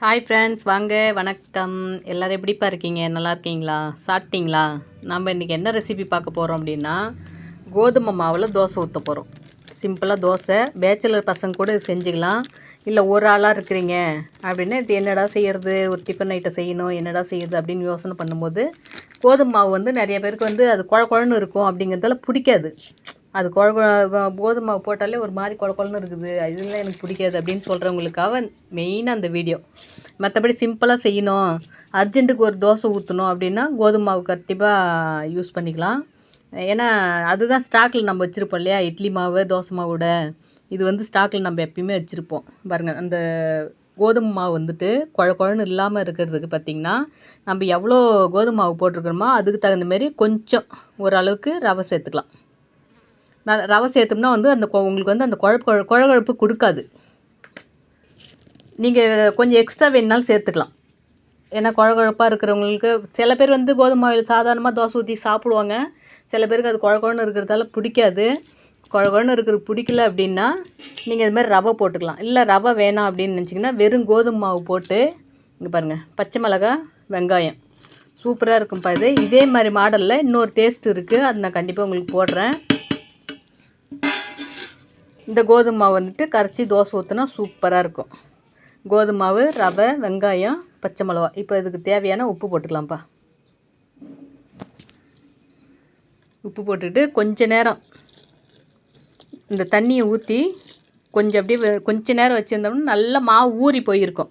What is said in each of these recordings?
Hi friends வாங்க வணக்கம். எல்லோரும் எப்படிப்பா இருக்கீங்க? நல்லா இருக்கீங்களா? சாப்பிட்டீங்களா? நம்ம இன்றைக்கி என்ன ரெசிபி பார்க்க போகிறோம் அப்படின்னா கோதுமை மாவில் தோசை ஊற்ற போகிறோம் சிம்பிளாக தோசை. பேச்சுலர் பசங்க கூட செஞ்சுக்கலாம். இல்லை ஒரு ஆளாக இருக்கிறீங்க அப்படின்னா இது என்னடா செய்கிறது ஒரு டிஃபன் ஐட்டம் செய்யணும் என்னடா செய்யுது அப்படின்னு யோசனை பண்ணும்போது கோதுமை மாவு வந்து நிறைய பேருக்கு வந்து அது குழ குழன்னு இருக்கும் அப்படிங்கிறதால பிடிக்காது. அது குழ குழ- கோதுமை போட்டாலே ஒரு மாதிரி குழ குழன்னு இருக்குது. இதெல்லாம் எனக்கு பிடிக்காது அப்படின்னு சொல்கிறவங்களுக்காக மெயினாக அந்த வீடியோ மற்றபடி சிம்பிளாக செய்யணும். அர்ஜென்ட்டுக்கு ஒரு தோசை ஊற்றணும் அப்படின்னா கோதுமை மாவு கண்டிப்பாக யூஸ் பண்ணிக்கலாம். ஏன்னா அதுதான் ஸ்டாக்கில் நம்ம வச்சுருப்போம் இல்லையா? இட்லி மாவு தோசை மாவோட. இது வந்து ஸ்டாக்கில் நம்ம எப்பயுமே வச்சுருப்போம். பாருங்கள் அந்த கோதுமை மாவு வந்துட்டு குழ குழன்னு இல்லாமல் இருக்கிறதுக்கு பார்த்திங்கன்னா நம்ம எவ்வளோ கோதுமை மாவு போட்டிருக்கிறோமோ அதுக்கு தகுந்த மாரி கொஞ்சம் ஓரளவுக்கு ரவை சேர்த்துக்கலாம். ரவை சேர்த்தோம்னா வந்து அந்த கொ- உங்களுக்கு வந்து அந்த குழப்பு குழ- குழகுழப்பு கொடுக்காது. நீங்கள் கொஞ்சம் எக்ஸ்ட்ரா வேணுனாலும் சேர்த்துக்கலாம். ஏன்னா குழகுழப்பாக இருக்கிறவங்களுக்கு சில பேர் வந்து கோதுமை மாவில் சாதாரணமாக தோசை ஊற்றி சாப்பிடுவாங்க. சில பேருக்கு அது குழகுழன்னு இருக்கிறதால பிடிக்காது. குழகுழன்னு இருக்கிறது பிடிக்கல அப்படின்னா நீங்கள் இது மாதிரி ரவை போட்டுக்கலாம். இல்லை ரவை வேணாம் அப்படின்னு நினச்சிங்கன்னா வெறும் கோதுமை மாவு போட்டு இங்கே பாருங்கள் பச்சை மிளகாய் வெங்காயம். சூப்பராக இருக்கும்ப்பா இது. இதே மாதிரி மாடலில் இன்னொரு டேஸ்ட் இருக்குது அது நான் கண்டிப்பாக உங்களுக்கு போடுறேன். இந்த கோதுமை மாவு வந்துட்டு கரைச்சி தோசை ஊற்றினா சூப்பராக இருக்கும். கோதுமை மாவு ரவை வெங்காயம் பச்சை மிளகா. இப்போ இதுக்கு தேவையான உப்பு போட்டுக்கலாம்ப்பா. உப்பு போட்டுக்கிட்டு கொஞ்ச நேரம் இந்த தண்ணியை ஊற்றி கொஞ்சம் அப்படியே கொஞ்ச நேரம் வச்சுருந்தோம்னா நல்லா மாவு ஊறி போயிருக்கும்.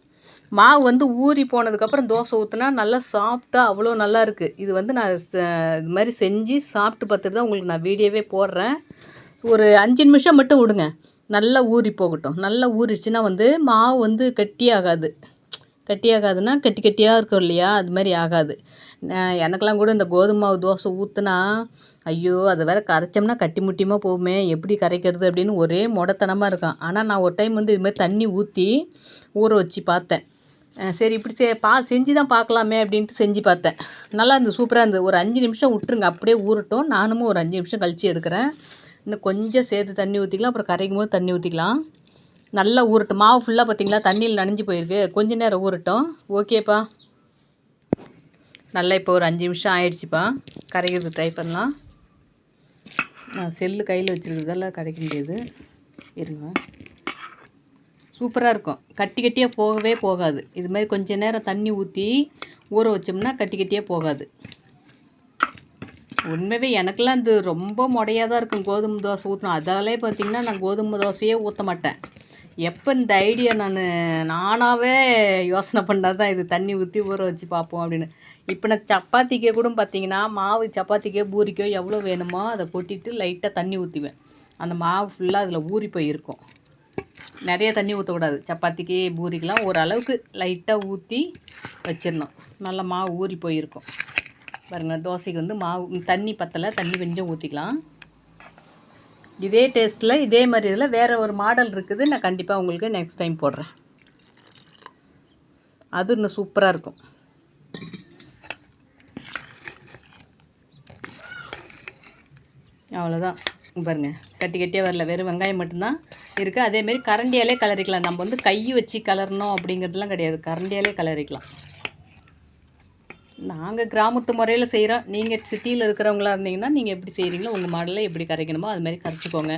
மாவு வந்து ஊறி போனதுக்கப்புறம் தோசை ஊற்றினா நல்லா சாஃப்டாக அவ்வளோ நல்லா இருக்குது இது வந்து நான் ச- இது மாதிரி செஞ்சு சாப்பிட்டு பார்த்துட்டு தான் உங்களுக்கு நான் வீடியோவே போடுறேன். ஒரு அஞ்சு நிமிஷம் மட்டும் விடுங்க. நல்லா ஊறி போகட்டும். நல்லா ஊறிடுச்சுன்னா வந்து மாவு வந்து கட்டியாகாது. கட்டியாகாதுன்னா கட்டி கட்டியாக இருக்கும் இல்லையா? அது மாதிரி ஆகாது. எனக்கெல்லாம் கூட இந்த கோதுமை மாவு தோசை ஊற்றுனா ஐயோ அதை வேற கரைச்சோம்னா கட்டி முட்டியமாக போகுமே? எப்படி கரைக்கிறது அப்படின்னு ஒரே முடத்தனமாக இருக்கும் ஆனால் நான் ஒரு டைம் வந்து இதுமாதிரி தண்ணி ஊற்றி ஊற வச்சு பார்த்தேன். சரி இப்படி செ பா செஞ்சு தான் பார்க்கலாமே அப்படின்ட்டு செஞ்சு பார்த்தேன். நல்லா இருந்தது சூப்பராக இருந்தது. ஒரு அஞ்சு நிமிஷம் விட்டுருங்க. அப்படியே ஊறட்டும். நானும் ஒரு அஞ்சு நிமிஷம் கழித்து எடுக்கிறேன். இன்னும் கொஞ்சம் சேர்த்து தண்ணி ஊற்றிக்கலாம் அப்புறம் கரைக்கும் போது தண்ணி ஊற்றிக்கலாம் நல்லா ஊறட்டும். மாவு ஃபுல்லாக பார்த்தீங்களா தண்ணியில் நனைஞ்சு போயிருக்கு. கொஞ்ச நேரம் ஊறட்டும். ஓகேப்பா நல்லா இப்போ ஒரு அஞ்சு நிமிஷம் ஆயிடுச்சுப்பா. கரைக்கிறதுக்கு ட்ரை பண்ணலாம். நான் செல்லு கையில் வச்சுருக்கிறதால கரைக்க முடியாது. இருங்க. சூப்பராக இருக்கும். கட்டி கட்டியாக போகவே போகாது. இது மாதிரி கொஞ்சம் நேரம் தண்ணி ஊற்றி ஊற வச்சோம்னா கட்டி கட்டியாக போகாது. உண்மையே எனக்கெல்லாம் இது ரொம்ப முடையாக தான் இருக்கும். கோதுமை தோசை ஊற்றணும் அதாலே பார்த்தீங்கன்னா நான் கோதுமை தோசையே ஊற்ற மாட்டேன். எப்போ இந்த ஐடியா நான் நானாகவே யோசனை பண்ணால் தான் இது தண்ணி ஊற்றி ஊற வச்சு பார்ப்போம் அப்படின்னு. இப்போ நான் சப்பாத்திக்கே கூட பார்த்திங்கன்னா மாவு சப்பாத்திக்கோ பூரிக்கோ எவ்வளோ வேணுமோ அதை கொட்டிட்டு லைட்டாக தண்ணி ஊற்றிவேன் அந்த மாவு ஃபுல்லாக அதில் ஊறி போயிருக்கும். நிறைய தண்ணி ஊற்றக்கூடாது சப்பாத்திக்கு பூரிக்கெலாம் ஓரளவுக்கு லைட்டாக ஊற்றி வச்சிடணும். நல்லா மாவு ஊறி போயிருக்கும். பாருங்கள் தோசைக்கு வந்து மாவு தண்ணி பத்தலை தண்ணி கொஞ்சம் ஊற்றிக்கலாம் இதே டேஸ்ட்டில் இதே மாதிரி இதில் வேறு ஒரு மாடல் இருக்குது. நான் கண்டிப்பாக உங்களுக்கு நெக்ஸ்ட் டைம் போடுறேன். அது இன்னும் சூப்பராக இருக்கும். அவ்வளோதான் பாருங்க கட்டி கட்டியாக வரல. வெறும் வெங்காயம் மட்டும்தான் இருக்குது அதேமாரி கரண்டியாலே கலரிக்கலாம். நம்ம வந்து கை வச்சு கலரணும் அப்படிங்கிறதுலாம் கிடையாது. கரண்டியாலே கலரிக்கலாம். நாங்கள் கிராமத்து முறையில் செய்கிறோம் நீங்கள் சிட்டியில் இருக்கிறவங்களா இருந்தீங்கன்னா நீங்கள் எப்படி செய்கிறீங்களோ உங்கள் மாடலில் எப்படி கரைக்கணுமோ அது மாதிரி கரைச்சிக்கோங்க.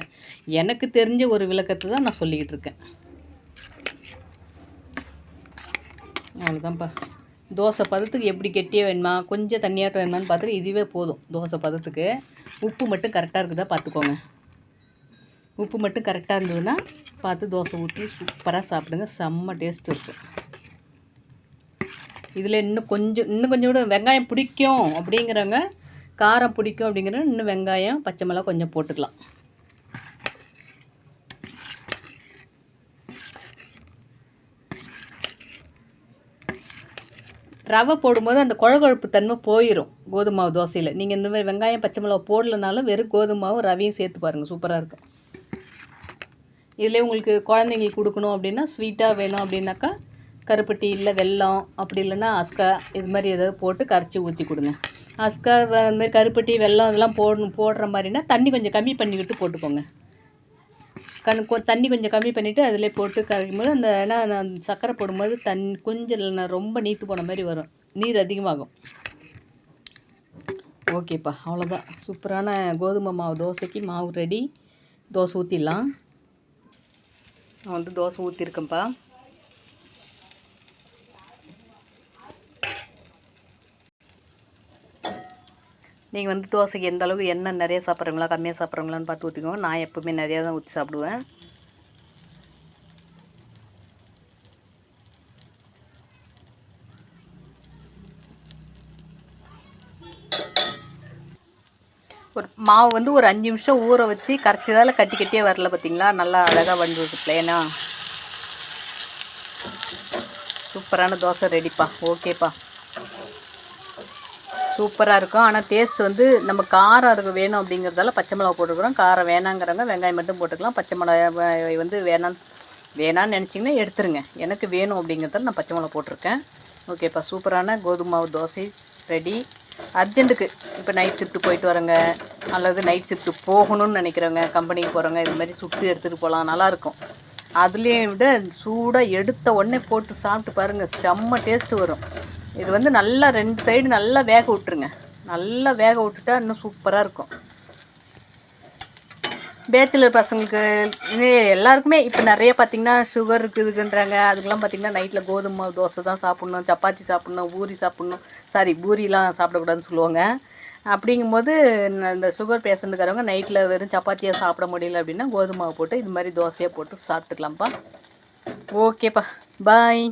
எனக்கு தெரிஞ்ச ஒரு விளக்கத்தை தான் நான் சொல்லிக்கிட்டு இருக்கேன். அவ்வளோதான்ப்பா தோசை பதத்துக்கு எப்படி கெட்டியே வேணுமா கொஞ்சம் தண்ணியாட்டம் வேணுமான்னு பார்த்துட்டு இதுவே போதும் தோசை பதத்துக்கு. உப்பு மட்டும் கரெக்டாக இருக்குதா பார்த்துக்கோங்க. உப்பு மட்டும் கரெக்டாக இருந்ததுன்னா பார்த்து தோசை ஊற்றி சூப்பராக சாப்பிடுங்க செம்ம டேஸ்ட் இருக்கும் இதில் இன்னும் கொஞ்சம் இன்னும் கொஞ்சம் கூட வெங்காயம் பிடிக்கும் அப்படிங்கிறவங்க காரம் பிடிக்கும் அப்படிங்கிற இன்னும் வெங்காயம் பச்சை மிளகா கொஞ்சம் போட்டுக்கலாம். ரவை போடும்போது அந்த குழகுழப்பு தன்மை போயிடும் கோதுமாவு தோசையில். நீங்கள் இந்த மாதிரி வெங்காயம் பச்சை மிளகா போடலனாலும் வெறும் கோதுமாவும் ரவையும் சேர்த்து பாருங்கள் சூப்பராக இருக்கும். இதில் உங்களுக்கு குழந்தைங்களுக்கு கொடுக்கணும் அப்படின்னா ஸ்வீட்டாக வேணும் அப்படின்னாக்கா கருப்பட்டி இல்லை வெல்லம் அப்படி இல்லைன்னா அஸ்கா இது மாதிரி ஏதாவது போட்டு கரைச்சி ஊற்றி கொடுங்க. அஸ்கா வ- இந்த மாதிரி கருப்பட்டி வெல்லம் இதெல்லாம் போடணும் போடுற மாதிரினா தண்ணி கொஞ்சம் கம்மி பண்ணிக்கிட்டு போட்டுக்கோங்க. கண் தண்ணி கொஞ்சம் கம்மி பண்ணிவிட்டு அதிலே போட்டு கரைக்கும் போது அந்த ஏன்னா நான் சர்க்கரை போடும்போது தண் கொஞ்சம் இல்லைன்னா ரொம்ப நீத்து போன மாதிரி வரும். நீர் அதிகமாகும். ஓகேப்பா அவ்வளோதான் சூப்பரான கோதுமை மாவு தோசைக்கு மாவு ரெடி. தோசை ஊற்றிடலாம் நான் வந்து தோசை ஊற்றிருக்கேன்ப்பா நீங்கள் வந்து தோசைக்கு எந்த அளவுக்கு எண்ணெய் நிறைய சாப்பிட்றீங்களா கம்மியாக சாப்பிட்றீங்களான்னு பார்த்து ஊற்றிக்கோங்க நான் எப்போவுமே நிறையா தான் ஊற்றி சாப்பிடுவேன். ஒரு மாவு வந்து ஒரு அஞ்சு நிமிஷம் ஊற வச்சு கரைச்சதால் கட்டி கட்டியே வரல பார்த்தீங்களா நல்லா அழகாக வந்துடுது பிளேனா சூப்பரான தோசை ரெடிப்பா ஓகேப்பா சூப்பராக இருக்கும். ஆனால் டேஸ்ட் வந்து நம்ம காரம் அதுக்கு வேணும் அப்படிங்கிறதால பச்சை மிளகா போட்டுக்கிறோம். காரம் வேணாங்கிறவங்க வெங்காயம் மட்டும் போட்டுக்கலாம். பச்சை மிளகாய் வந்து வேணாம் வேணான்னு நினச்சிங்கன்னா எடுத்துருங்க. எனக்கு வேணும் அப்படிங்கிறதால நான் பச்சை மிளகா போட்டிருக்கேன். ஓகேப்பா சூப்பரான கோதுமை மாவு தோசை ரெடி. அர்ஜென்ட்டுக்கு இப்போ நைட் ஷிஃப்ட்டு போயிட்டு வரங்க அல்லது நைட் ஷிஃப்ட்டு போகணும்னு நினைக்கிறவங்க கம்பெனிக்கு போகிறவங்க இது மாதிரி சுட்டு எடுத்துகிட்டு போகலாம் நல்லாயிருக்கும் அதுலேயும் விட சூடாக எடுத்த உடனே போட்டு சாப்பிட்டு பாருங்கள் செம்ம டேஸ்ட்டு வரும். இது வந்து நல்லா ரெண்டு சைடு நல்லா வேக விட்டுருங்க. நல்லா வேக விட்டுட்டா இன்னும் சூப்பராக இருக்கும். பேச்சுலர் பசங்களுக்கு எல்லாருக்குமே இப்போ நிறைய பார்த்திங்கன்னா சுகர் இருக்குதுன்றாங்க அதுக்கெல்லாம் பார்த்திங்கன்னா நைட்டில் கோதுமை தோசை தான் சாப்பிட்ணும் சப்பாத்தி சாப்பிட்ணும் பூரி சாப்பிட்ணும். சாரி பூரிலாம் சாப்பிடக்கூடாதுன்னு சொல்லுவாங்க. அப்படிங்கும்போது இந்த சுகர் பேஷண்ட்டுக்காரவங்க நைட்டில் வெறும் சப்பாத்தியாக சாப்பிட முடியல அப்படின்னா கோதுமை போட்டு இது மாதிரி தோசையாக போட்டு சாப்பிட்டுக்கலாம்ப்பா. ஓகேப்பா பாய்